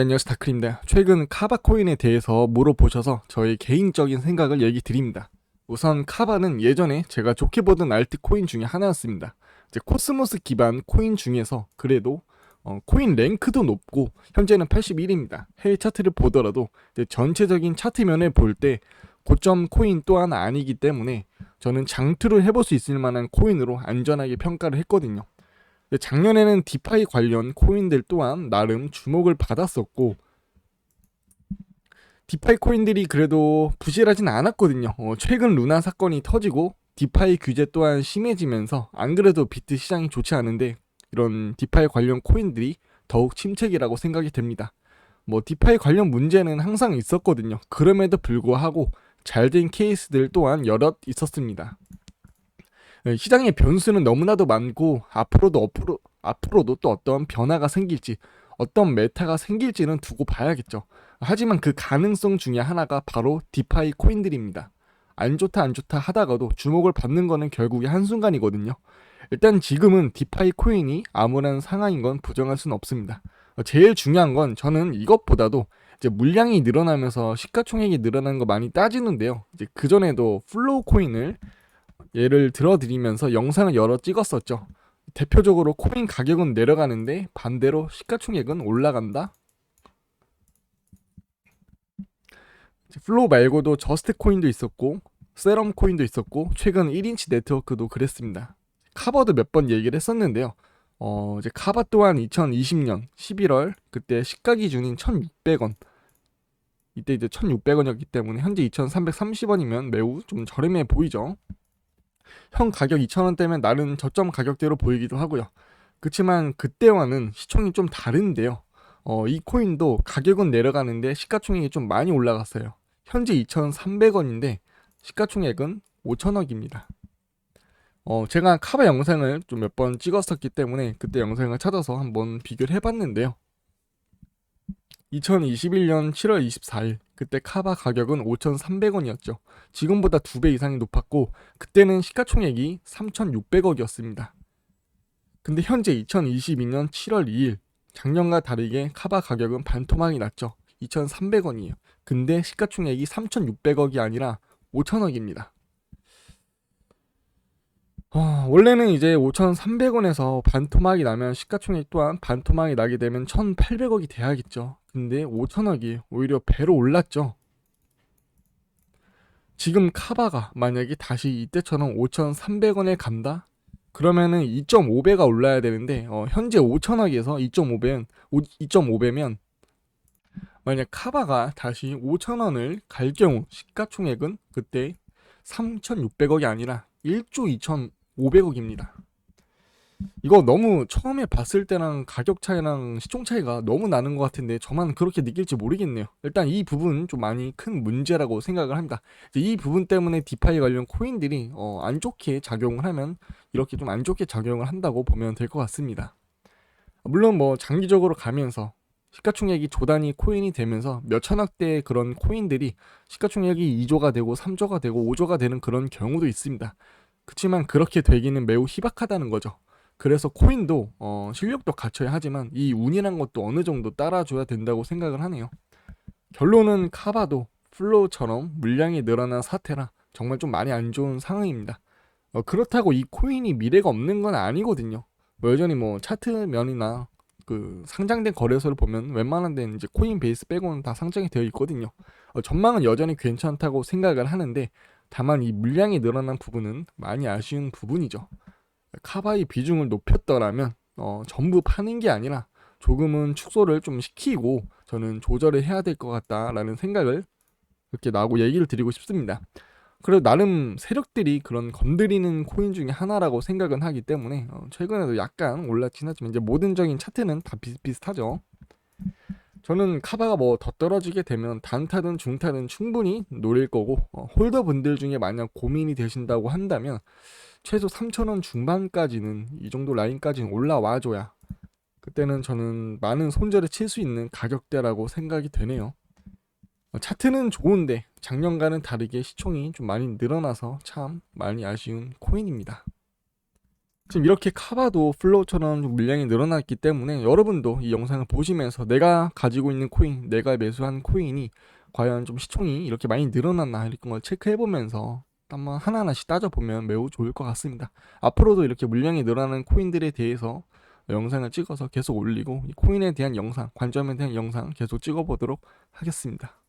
네, 안녕하세요 다크입니다. 최근 카바 코인에 대해서 물어보셔서 저의 개인적인 생각을 얘기 드립니다. 우선 카바는 예전에 제가 좋게 보던 알트 코인 중에 하나였습니다. 이제 코스모스 기반 코인 중에서 그래도 어, 코인 랭크도 높고 현재는 81입니다. 해외 차트를 보더라도 전체적인 차트면을 볼 때 고점 코인 또한 아니기 때문에 저는 장투를 해볼 수 있을 만한 코인으로 안전하게 평가를 했거든요. 작년에는 디파이 관련 코인들 또한 나름 주목을 받았었고 디파이 코인들이 그래도 부실하진 않았거든요. 어, 최근 루나 사건이 터지고 디파이 규제 또한 심해지면서 안 그래도 비트 시장이 좋지 않은데 이런 디파이 관련 코인들이 더욱 침체기라고 생각이 됩니다. 뭐 디파이 관련 문제는 항상 있었거든요. 그럼에도 불구하고 잘된 케이스들 또한 여럿 있었습니다. 네, 시장의 변수는 너무나도 많고 앞으로도 앞으로, 앞으로도 또 어떤 변화가 생길지 어떤 메타가 생길지는 두고 봐야겠죠. 하지만 그 가능성 중에 하나가 바로 디파이 코인들입니다. 안 좋다 안 좋다 하다가도 주목을 받는 거는 결국에 한순간이거든요. 일단 지금은 디파이 코인이 암울한 상황인 건 부정할 수는 없습니다. 제일 중요한 건 저는 이것보다도 이제 물량이 늘어나면서 시가총액이 늘어나는 거 많이 따지는데요. 이제 그 전에도 플로우 코인을 예를 들어드리면서 영상을 여러 찍었었죠. 대표적으로 코인 가격은 내려가는데 반대로 시가총액은 올라간다. 플로우 말고도 저스트 코인도 있었고 세럼 코인도 있었고 최근 1인치 네트워크도 그랬습니다. 카버도 몇 번 얘기를 했었는데요. 어, 이제 카바 또한 2020년 11월 그때 시가 기준인 1,600원 이때 이제 1,600원이었기 때문에 현재 2,330원이면 매우 좀 저렴해 보이죠. 형 가격 2,000원대면 나름 저점 가격대로 보이기도 하고요. 그렇지만 그때와는 시총이 좀 다른데요. 어, 이 코인도 가격은 내려가는데 시가총액이 좀 많이 올라갔어요. 현재 2,300원인데 시가총액은 5천억입니다. 어, 제가 카바 영상을 좀 몇 번 찍었었기 때문에 그때 영상을 찾아서 한번 비교를 해봤는데요. 2021년 7월 24일 그때 카바 가격은 5,300원이었죠. 지금보다 두 배 이상이 높았고 그때는 시가총액이 3,600억이었습니다. 근데 현재 2022년 7월 2일 작년과 다르게 카바 가격은 반토막이 났죠. 2,300원이에요. 근데 시가총액이 3,600억이 아니라 5천억입니다. 어, 원래는 이제 5,300원에서 반토막이 나면 시가총액 또한 반토막이 나게 되면 1,800억이 돼야겠죠. 근데 5천억이 오히려 배로 올랐죠. 지금 카바가 만약에 다시 이때처럼 5,300원에 간다? 그러면은 2.5배가 올라야 되는데 어, 현재 5천억에서 2.5배는 2.5배면 만약 카바가 다시 5천원을 갈 경우 시가총액은 그때 3,600억이 아니라 1조 2,500억입니다. 이거 너무 처음에 봤을 때랑 가격 차이랑 시총 차이가 너무 나는 것 같은데 저만 그렇게 느낄지 모르겠네요. 일단 이 부분 좀 많이 큰 문제라고 생각을 합니다. 이 부분 때문에 디파이 관련 코인들이 어, 안 좋게 작용을 하면 이렇게 좀 안 좋게 작용을 한다고 보면 될 것 같습니다. 물론 뭐 장기적으로 가면서 시가총액이 조단위 코인이 되면서 몇 천억대의 그런 코인들이 시가총액이 2조가 되고 3조가 되고 5조가 되는 그런 경우도 있습니다. 그렇지만 그렇게 되기는 매우 희박하다는 거죠. 그래서 코인도 어, 실력도 갖춰야 하지만 이 운이란 것도 어느 정도 따라줘야 된다고 생각을 하네요. 결론은 카바도 플로우처럼 물량이 늘어난 사태라 정말 좀 많이 안 좋은 상황입니다. 어, 그렇다고 이 코인이 미래가 없는 건 아니거든요. 뭐 여전히 뭐 차트 면이나 그 상장된 거래소를 보면 웬만한 데는 이제 코인 베이스 빼고는 다 상장이 되어 있거든요. 어, 전망은 여전히 괜찮다고 생각을 하는데 다만 이 물량이 늘어난 부분은 많이 아쉬운 부분이죠. 카바의 비중을 높였더라면 어, 전부 파는 게 아니라 조금은 축소를 좀 시키고 저는 조절을 해야 될 것 같다라는 생각을 이렇게 나오고 얘기를 드리고 싶습니다. 그래도 나름 세력들이 그런 건드리는 코인 중에 하나라고 생각은 하기 때문에 어, 최근에도 약간 올랐긴 하지만 이제 모든적인 차트는 다 비슷비슷하죠. 저는 카바가 뭐 더 떨어지게 되면 단타든 중타든 충분히 노릴 거고 어, 홀더 분들 중에 만약 고민이 되신다고 한다면 최소 3,000원 중반까지는 이 정도 라인까지는 올라와줘야 그때는 저는 많은 손절을 칠 수 있는 가격대라고 생각이 되네요. 어, 차트는 좋은데 작년과는 다르게 시총이 좀 많이 늘어나서 참 많이 아쉬운 코인입니다. 지금 이렇게 카바도 플로우처럼 좀 물량이 늘어났기 때문에 여러분도 이 영상을 보시면서 내가 가지고 있는 코인, 내가 매수한 코인이 과연 좀 시총이 이렇게 많이 늘어났나 이런 걸 체크해 보면서 한번 하나하나씩 따져보면 매우 좋을 것 같습니다. 앞으로도 이렇게 물량이 늘어나는 코인들에 대해서 영상을 찍어서 계속 올리고 이 코인에 대한 영상, 관점에 대한 영상 계속 찍어보도록 하겠습니다.